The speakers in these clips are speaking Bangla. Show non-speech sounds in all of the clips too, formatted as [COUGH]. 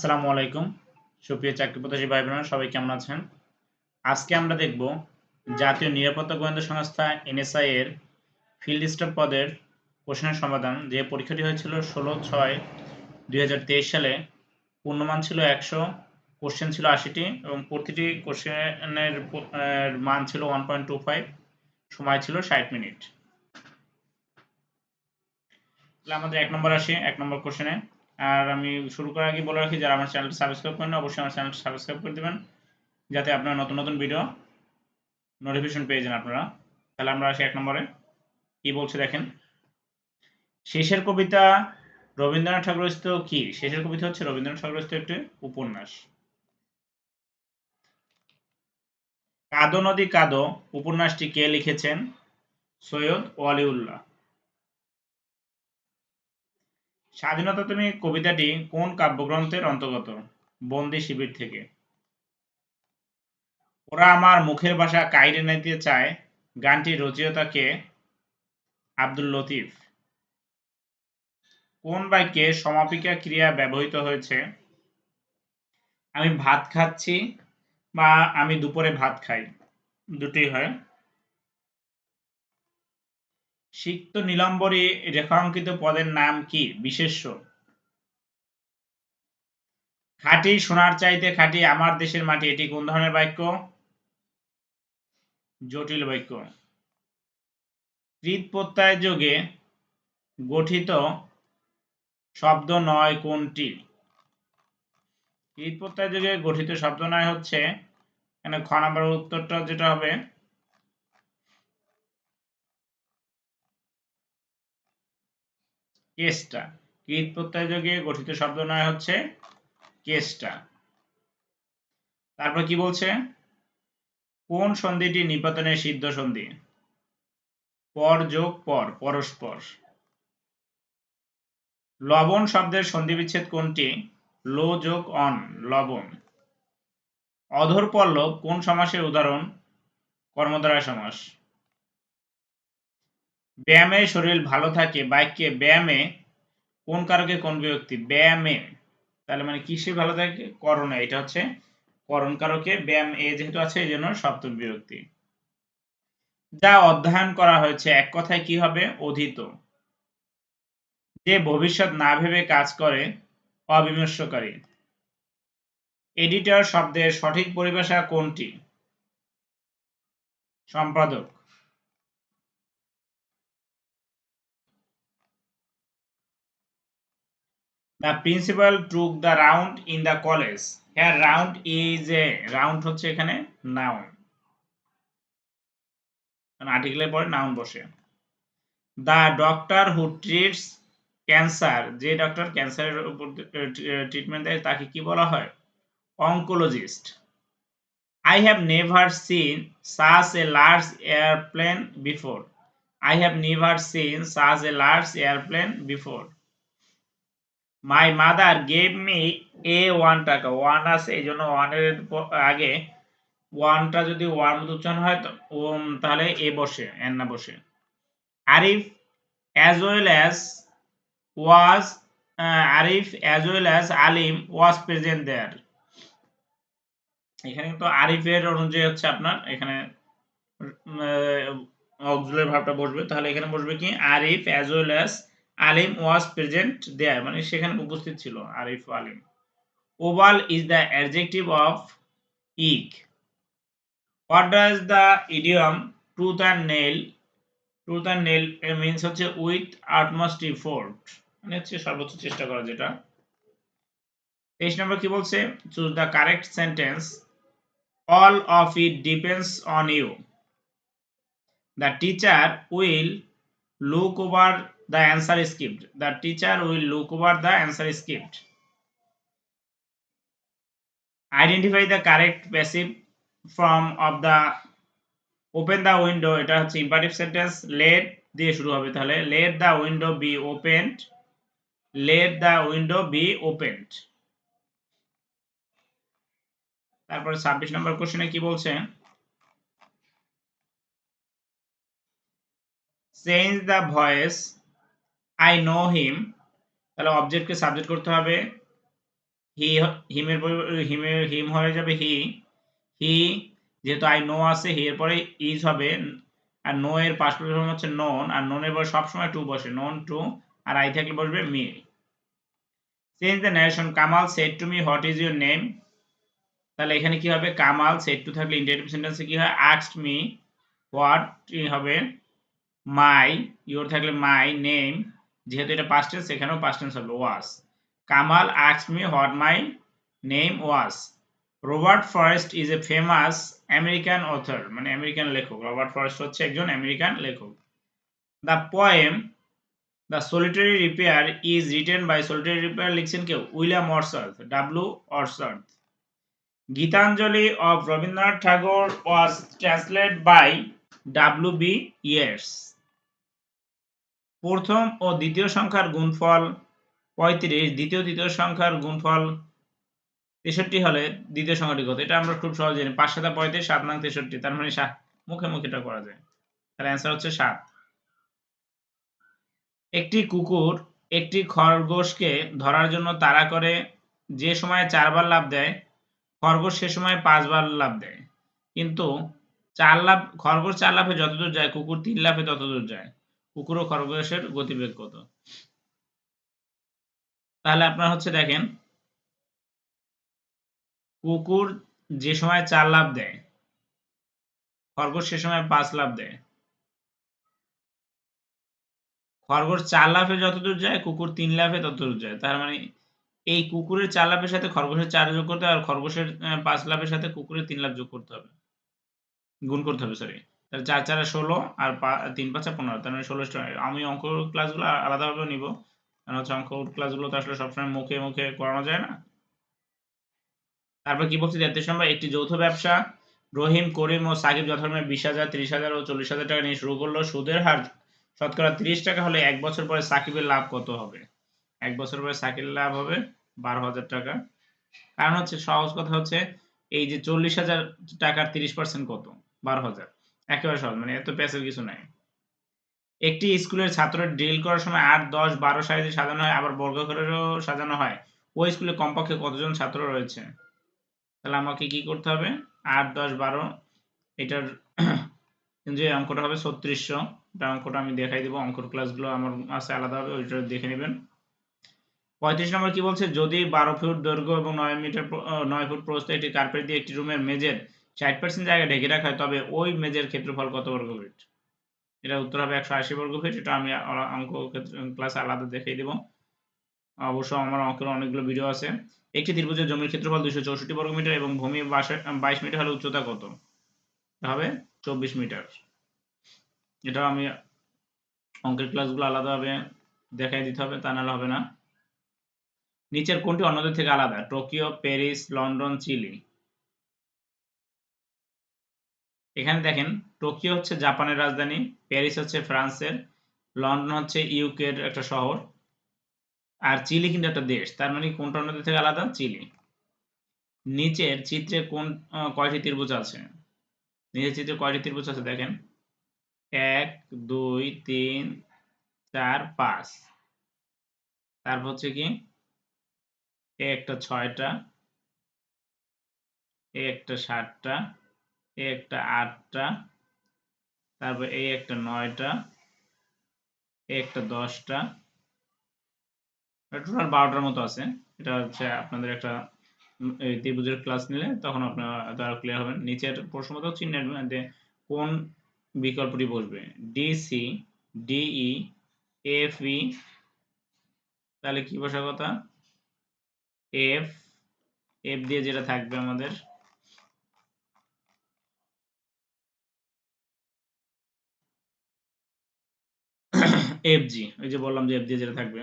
আসসালামু আলাইকুম। সুপ্রিয় চাকরি প্রত্যাশী ভাই বোনেরা সবাই কেমন আছেন? আজকে আমরা দেখব জাতীয় নিরাপত্তা গোয়েন্দা সংস্থা এনএসআই এর ফিল্ড স্টাফ পদের প্রশ্নের সমাধান। যে পরীক্ষাটি হয়েছিল ষোলো ছয় দুই সালে, পূর্ণমান ছিল একশো কোশ্চেন ছিল আশিটি এবং প্রতিটি কোশ্চেনের মান ছিল ওয়ান পয়েন্ট টু ফাইভ সময় ছিল ষাট মিনিট। তাহলে আমাদের এক নম্বর আসি, এক নম্বর কোশ্চেনে আর আমি শুরু করার আগে বলে রাখি, যারা আমার চ্যানেলটি সাবস্ক্রাইব করেন অবশ্যই আমার চ্যানেলটি সাবস্ক্রাইব করে দেবেন, যাতে আপনারা নতুন নতুন ভিডিও নোটিফিকেশন পেয়ে যান আপনারা। তাহলে আমরা আসি এক নম্বরে। কি বলছে দেখেন? শেষের কবিতা রবীন্দ্রনাথ ঠাকুরস্থ কি? শেষের কবিতা হচ্ছে রবীন্দ্রনাথ ঠাকুরস্থ একটি উপন্যাস। কাদো নদী কাদো, উপন্যাসটি কে লিখেছেন? সৈয়দ ওয়ালিউল্লাহ। স্বাধীনতা তুমি কবিতাটি কোন কাব্যগ্রন্থের অন্তর্গত? বন্দি শিবির থেকে। ওরা আমার মুখের ভাষা কাইরে নিতে চায় গানটি রচয়িতা কে? আব্দুল লতিফ। কোন বাক্যে সমাপিকা ক্রিয়া ব্যবহৃত হয়েছে? আমি ভাত খাচ্ছি বা আমি দুপুরে ভাত খাই। দুটি হয়। সিক্ত নীলম্বরী রেখাঙ্কিত পদের নাম কি? বিশেষ্য। খাঁটি সোনার চাইতে খাঁটি আমার দেশের মাটি, এটি কোন ধরনের বাক্য? জটিল বাক্য। কৃত প্রত্যয় যোগে গঠিত শব্দ নয় কোনটি? কৃত প্রত্যয় যোগে গঠিত শব্দ নয় হচ্ছে, এখানে খ নাম্বার উত্তরটা যেটা হবে কেসটা। কৃত প্রত্যয় যোগে গঠিত শব্দ নয় হচ্ছে কেসটা। তারপর কি বলছে? কোন সন্ধিটি নিপাতনের সিদ্ধ সন্ধি? পর যোগ পর, পরস্পর। লবণ শব্দের সন্ধি বিচ্ছেদ কোনটি? লো যোগ অন, লবণ। অধর পল্লব কোন সমাসের উদাহরণ? কর্মধারয় সমাস। ব্যায়ামে শরীর ভালো থাকে বাক্যে ব্যায়ামে কোন কারকে কোন বিভক্তি ব্যায়ামে। তাহলে মানে কিসে ভালো থাকে? করণে এটা হচ্ছে করণ কারকে। ব্যায়াম এ যেহেতু আছে, এই জন্য সপ্তম বিভক্তি যা অধ্যয়ন করা হয়েছে, এক কথায় কি হবে? অধীত। যে ভবিষ্যৎ না ভেবে কাজ করে অবিমর্শকারী এডিটর শব্দের সঠিক পরিভাষা কোনটি? সম্পাদক। The principal took the round in the college. Here, round is a, round হচ্ছে এখানে noun. আর্টিকেলের পরে নাউন বসে। The doctor who treats cancer যে ডক্টর ক্যান্সারের উপর ট্রিটমেন্ট দেয়, তাকে কি বলা হয়? Oncologist I have never seen such a large airplane before I have never seen such a large airplane before my mother gave me a one টাকা। ওয়ান আছে এই জন্য ওয়ানের আগে ওয়ানটা যদি ওয়ান মতো উচ্চারণ হয় তাহলে এ বসে এন না বসে। Arif as well as was Arif as well as Alim was present there এখানে কিন্তু আরিফের অনুযায়ী হচ্ছে আপনার, এখানে অক্সুলারি ভাবটা বসবে। তাহলে এখানে বসবে কি? Arif as well as Alim was present there মানে সেখানে উপস্থিত ছিল Arif Alim. Oval is the adjective of egg what does the idiom truth and nail truth and nail means হচ্ছে উইথ আটমোস্ট ইফোর্ট মানে হচ্ছে সর্বোচ্চ চেষ্টা করা যেটা। তেইশ নম্বর কি বলছে? Choose the correct sentence. All of it depends on you. The teacher will look over the answer script. The teacher will look over the answer script. Identify the correct passive form of the open the window এটা হচ্ছে imperative sentence let দিয়ে শুরু হবে তাহলে let the window be opened let the window be opened তারপরে 26 নম্বর কোশ্চেনে কি বলছে change the voice I know him তাহলে অবজেক্টকে সাবজেক্ট করতে হবে। হি হিমের হিমের হিম হয়ে যাবে হি হি যেহেতু আই নো আছে হি এর পরে ইজ হবে। আর নো এর পাশ ফর্ম হচ্ছে নন আর নন এর পরে সবসময় টু বসে। নন টু আর আই থাকলে বসবে me change the narration Kamal said to me what is your name তাহলে এখানে কি হবে? কামাল সেট টু থাকলে ইন্টারেটিভ সেন্টেন্সে কি হয়? আস্কড মি হোয়াট হবে? মাই ইউর থাকলে মাই নেম যেহেতু এটা পাস্ট টেন্স সেখানেও পাস্ট টেন্স হবে was Kamal asked me what my name was Robert Frost is a famous American author মানে আমেরিকান লেখক। রবার্ট ফরেস্ট হচ্ছে একজন আমেরিকান লেখক। The poem the solitary reaper is written by solitary reaper লিখছেন কেউ? William Wordsworth W Wordsworth. Gitanjali of Rabindranath Thakur was translate by W B Yeats প্রথম ও দ্বিতীয় সংখ্যার গুণফল পঁয়ত্রিশ, দ্বিতীয় তৃতীয় সংখ্যার গুণফল তেষট্টি হলে দ্বিতীয় সংখ্যাটি কত? এটা আমরা খুব সহজে জানি। পাঁচ সাতা পঁয়ত্রিশ, সাত নং তেষট্টি, তার মানে সাত। মুখে মুখে এটা করা যায়। তার অ্যান্সার হচ্ছে সাত। একটি কুকুর একটি খরগোশকে ধরার জন্য তাড়া করে যে সময় চারবার লাভ দেয়, খরগোশ সে সময় পাঁচবার লাভ দেয়। কিন্তু চার লাভ, খরগোশ চার লাভে যতদূর যায়, কুকুর তিন লাভে ততদূর যায়। কুকুর খরগোশের গতিবেগ কত তাহলে আপনার হচ্ছে দেখেন কুকুর যে সময় চার লাভ দেয়, খরগোশ সে সময় পাঁচ লাভ দেয়। খরগোশ চার লাফে যতদূর যায়, কুকুর তিন লাফে ততদূর যায়। তার মানে এই কুকুরের চার লাফের সাথে খরগোশের চার যোগ করতে হবে, আর খরগোশের পাঁচ লাফের সাথে কুকুরের তিন লাভ যোগ করতে হবে। গুণ করতে হবে সরি তাহলে চার চারে ষোলো আর তিন পাঁচা পনেরো, তার মানে ষোলো আমি অঙ্ক ক্লাসগুলো আলাদাভাবে নিব। কারণ হচ্ছে অঙ্ক ক্লাসগুলো তো আসলে সবসময় মুখে মুখে করানো যায় না। তারপর কি বলছি, তেত্রিশ নম্বর, একটি যৌথ ব্যবসা। রহিম, করিম ও সাকিব যথাক্রমে বিশ হাজার, ত্রিশ হাজার ও চল্লিশ হাজার টাকা নিয়ে শুরু করল। সুদের হার শতকরা ত্রিশ টাকা হলে এক বছর পরে সাকিবের লাভ কত হবে? এক বছর পরে সাকিবের লাভ হবে বারো হাজার টাকা। কারণ হচ্ছে সহজ কথা হচ্ছে, এই যে চল্লিশ হাজার টাকার তিরিশ পার্সেন্ট কত? বারো হাজার। একেবারে সহজ মানে এত প্যাসের কিছু নাই। একটি স্কুলের ছাত্র ড্রিল করার সময় আট, দশ, বারো সাইজে সাজানো হয়, আবার বর্গঘরেরও সাজানো হয়। ওই স্কুলে কমপক্ষে কতজন ছাত্র রয়েছে? তাহলে আমাকে কি করতে হবে? আট, দশ, বারো, এটার [CLEARS THROAT] যে অঙ্কটা হবে ছত্রিশশো এটা অঙ্কটা আমি দেখাই দেবো, অঙ্কর ক্লাসগুলো আমার আছে আলাদা হবে, ওইটা দেখে নেবেন। পঁয়ত্রিশ নম্বর কি বলছে? যদি বারো ফুট দৈর্ঘ্য এবং নয় মিটার নয় ফুট প্রস্থ একটি কার্পেট দিয়ে একটি রুমের মেজের ষাট পার্সেন্ট জায়গা ঢেকে রাখা হয়, তবে ওই মেজের ক্ষেত্রফল কত বর্গ ফিট? এটা উত্তর হবে একশো আশি বর্গ ফিট, এটা আমি অঙ্ক ক্লাস আলাদা দেখিয়ে দেবো। অবশ্য আমার অঙ্কের অনেকগুলো ভিডিও আছে। একটি ত্রিভুজের জমির ক্ষেত্রফল দুশো চৌষট্টি বর্গ মিটার এবং ভূমি বাইশ মিটার হলে উচ্চতা কত? হবে চব্বিশ মিটার। এটাও আমি অঙ্কের ক্লাসগুলো আলাদাভাবে দেখাই দিতে হবে, তা নাহলে হবে না। নিচের কোনটি অন্যদের থেকে আলাদা? Tokyo, Paris, London, Chile. এখানে দেখেন, টোকিও হচ্ছে জাপানের রাজধানী, প্যারিস হচ্ছে ফ্রান্সের, লন্ডন হচ্ছে ইউকের একটা শহর, আর চিলি কিন্তু একটা দেশ। তার মানে কোনটা অন্যদের থেকে আলাদা? চিলি। নিচের চিত্রে কোন কয়টি ত্রিভুজ আছে? নিচের চিত্রে কয়টি ত্রিভুজ আছে দেখেন? এক, দুই, তিন, চার, পাঁচ। তারপর হচ্ছে কি? একটা ছয়টা, একটা সাতটা একটা আটটা, তারপর এই একটা নয়টা এই একটা দশটা টোটাল বারোটার মতো আছে। এটা হচ্ছে আপনাদের একটা ত্রিভুজের ক্লাস নিলে তখন আপনারা তারা ক্লিয়ার হবেন নিচের প্রশ্ন মতো চিহ্নের কোন বিকল্পটি বসবে? ডিসি ডিই এফ ই তাহলে কি বসার কথা? এফ এফ দিয়ে যেটা থাকবে আমাদের এফ জি ওই যে বললাম যে এফ দিয়ে যেটা থাকবে।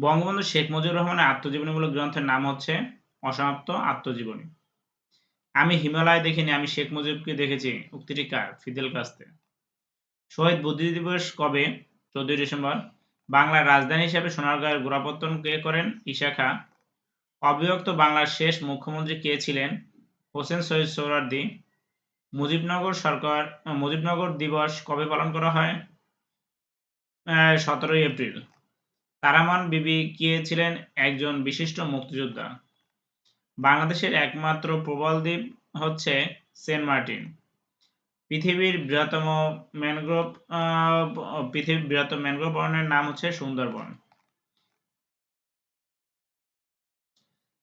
বঙ্গবন্ধু শেখ মুজিবুর রহমানের আত্মজীবনীমূলক গ্রন্থের নাম হচ্ছে অসমাপ্ত আত্মজীবনী। আমি হিমালয় দেখিনি, আমি শেখ মুজিবকে দেখেছি। উক্তিটি কার? ফিদেল কাস্তে। শহীদ বুদ্ধি দিবস কবে? চোদ্দই ডিসেম্বর। বাংলার রাজধানী হিসেবে সোনারগাঁয়ের গোড়াপত্তন কে করেন? ঈশা খা অবিভক্ত বাংলার শেষ মুখ্যমন্ত্রী কে ছিলেন? হোসেন সৈয়দ সোহরার্দি মুজিবনগর সরকার, মুজিবনগর দিবস কবে পালন করা হয়? সতেরোই এপ্রিল। তারামান বিবি কে ছিলেন? একজন বিশিষ্ট মুক্তিযোদ্ধা। বাংলাদেশের একমাত্র প্রবাল দ্বীপ হচ্ছে সেন্ট মার্টিন। পৃথিবীর বৃহত্তম ম্যানগ্রোভ পৃথিবীর বৃহত্তম ম্যানগ্রোভ বনের নাম হচ্ছে সুন্দরবন।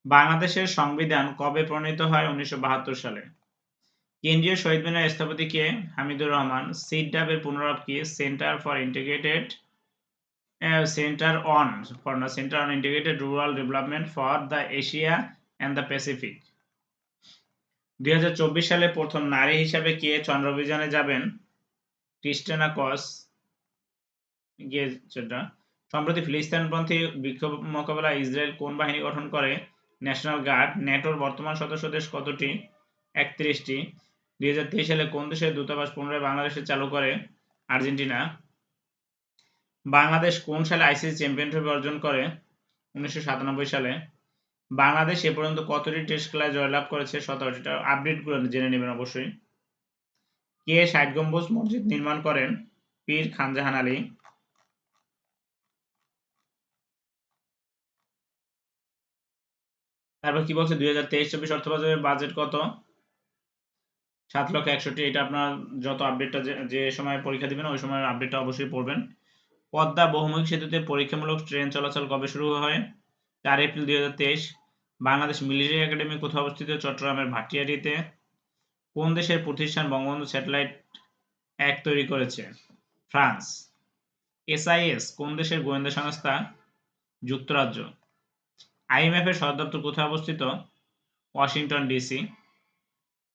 বাংলাদেশের সংবিধান কবে প্রণীত হয় উনিশশো বাহাত্তর সালে? কেন্দ্রীয় শহীদ মিনার স্থপতি কে? হামিদুর রহমান। সিড ডাবের পুনরাব কি? Centre for integrated centre on, for না, centre on integrated rural development for the Asia and the Pacific. দুই সালে প্রথম নারী হিসাবে কে চন্দ্র অভিযানে যাবেন? ক্রিস্টেনা কস সম্প্রতি ফিলিস্তিনপন্থী বিক্ষোভ মোকাবেলা ইসরায়েল কোন বাহিনী গঠন করে? National guard. ন্যাটোর বর্তমান সদস্য দেশ কতটি? একত্রিশটি। দুই সালে কোন দেশের দূতাবাস পুনরায় বাংলাদেশে চালু করে? আর্জেন্টিনা। বাংলাদেশ কোন সালে আইসিসি চ্যাম্পিয়ন অর্জন করে? উনিশশো সাতানব্বই সালে। বাংলাদেশ এ পর্যন্ত কতটি টেস্ট খেলায় জয়লাভ করেছে? সতেরোটিটা আপডেটগুলো জেনে নেবেন অবশ্যই। কে ষাট গম্বুজ মসজিদ নির্মাণ করেন? পীর খানজাহান আলী। তারপর কি বলছে? দুই হাজার তেইশ চব্বিশ অর্থ বছরের বাজেট কত? সাত লক্ষ একষট্টি, এটা আপনার যত আপডেটটা যে সময় পরীক্ষা দিবেন, ওই সময় আপডেটটা অবশ্যই পড়বেন। পদ্মা বহুমুখী সেতুতে পরীক্ষামূলক ট্রেন চলাচল কবে শুরু হয়? চার এপ্রিল দুই হাজার তেইশ, বাংলাদেশ মিলিটারি একাডেমি কোথাও অবস্থিত? চট্টগ্রামের ভাটিয়াটিতে। কোন দেশের প্রতিষ্ঠান বঙ্গবন্ধু স্যাটেলাইট এক তৈরি করেছে? ফ্রান্স। এসআইএস কোন দেশের গোয়েন্দা সংস্থা? যুক্তরাজ্য। আইএমএফ এর সদর দপ্তর কোথায় অবস্থিত? Washington DC.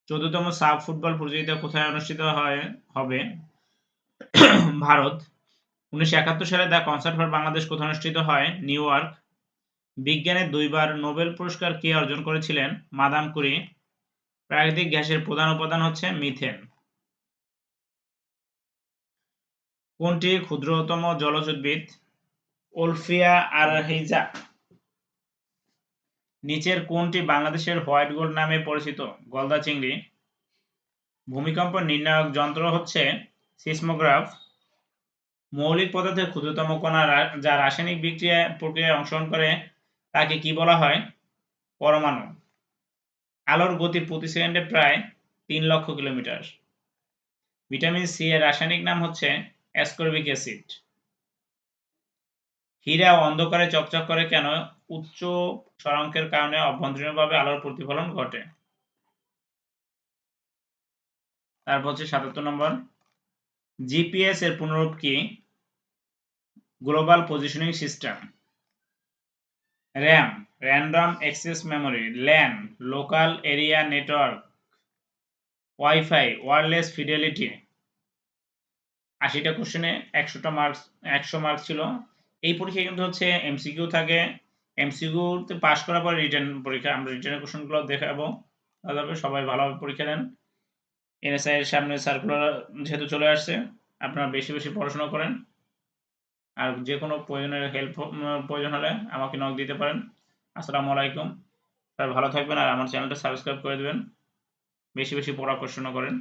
চোদ্দতম সাব ফুটবল প্রতিযোগিতা কোথায় অনুষ্ঠিত হয়, হবে? ভারত। উনিশশো একাত্তর সালে দ্য কনসার্ট ফর বাংলাদেশ কোথায় অনুষ্ঠিত হয়? New York. বিজ্ঞানে দুইবার নোবেল পুরস্কার কে অর্জন করেছিলেন? Madame Curie. প্রাকৃতিক গ্যাসের প্রধান উপাদান হচ্ছে মিথেন। কোনটি ক্ষুদ্রতম জলজ উদ্ভিদ? ওলফিয়া আর আরহিজা নিচের কোনটি বাংলাদেশের হোয়াইট গোল্ড নামে পরিচিত? গলদা চিংড়ি। ভূমিকম্প নির্ণায়ক যন্ত্র হচ্ছে সিসমোগ্রাফ। মৌলিক পদার্থের ক্ষুদ্রতম কণা যা রাসায়নিক বিক্রিয়া প্রক্রিয়ায় অংশগ্রহণ করে, তাকে কি বলা হয়? পরমাণু। আলোর গতি প্রতি সেকেন্ডে প্রায় তিন লক্ষ কিলোমিটার। ভিটামিন সি এর রাসায়নিক নাম হচ্ছে অ্যাসকর্বিক অ্যাসিড। হীরা অন্ধকারে চকচক করে কেন উচ্চ সরাঙ্কের কারণে অভ্যন্তরীণভাবে আলোর প্রতিফলন ঘটে। তারপর হচ্ছে সাতাত্তর নম্বর। জিপিএস এর পুনরূপ কি? Global positioning system RAM random access memory LAN local area network wifi wireless fidelity আশিটা কোশ্চেনে একশোটা মার্কস একশো মার্কস ছিল। এই পরীক্ষা কিন্তু হচ্ছে এমসিকিউ থাকে। এমসিকিউতে পাস করার পরে রিটার্ন পরীক্ষা, আমরা রিটার্নের কোশ্চেনগুলো দেখাবো। তাহলে সবাই ভালোভাবে পরীক্ষা দেন। এনএসআই এর সামনে সার্কুলার যেহেতু চলে আসছে, আপনারা বেশি বেশি পড়াশোনা করেন। আর যে কোনো প্রয়োজনের হেল্প প্রয়োজন হলে আমাকে নক দিতে পারেন। আসসালামু আলাইকুম। সবাই ভালো থাকবেন আর আমার চ্যানেলটা সাবস্ক্রাইব করে দেবেন। বেশি বেশি পড়া পড়াশোনা করেন।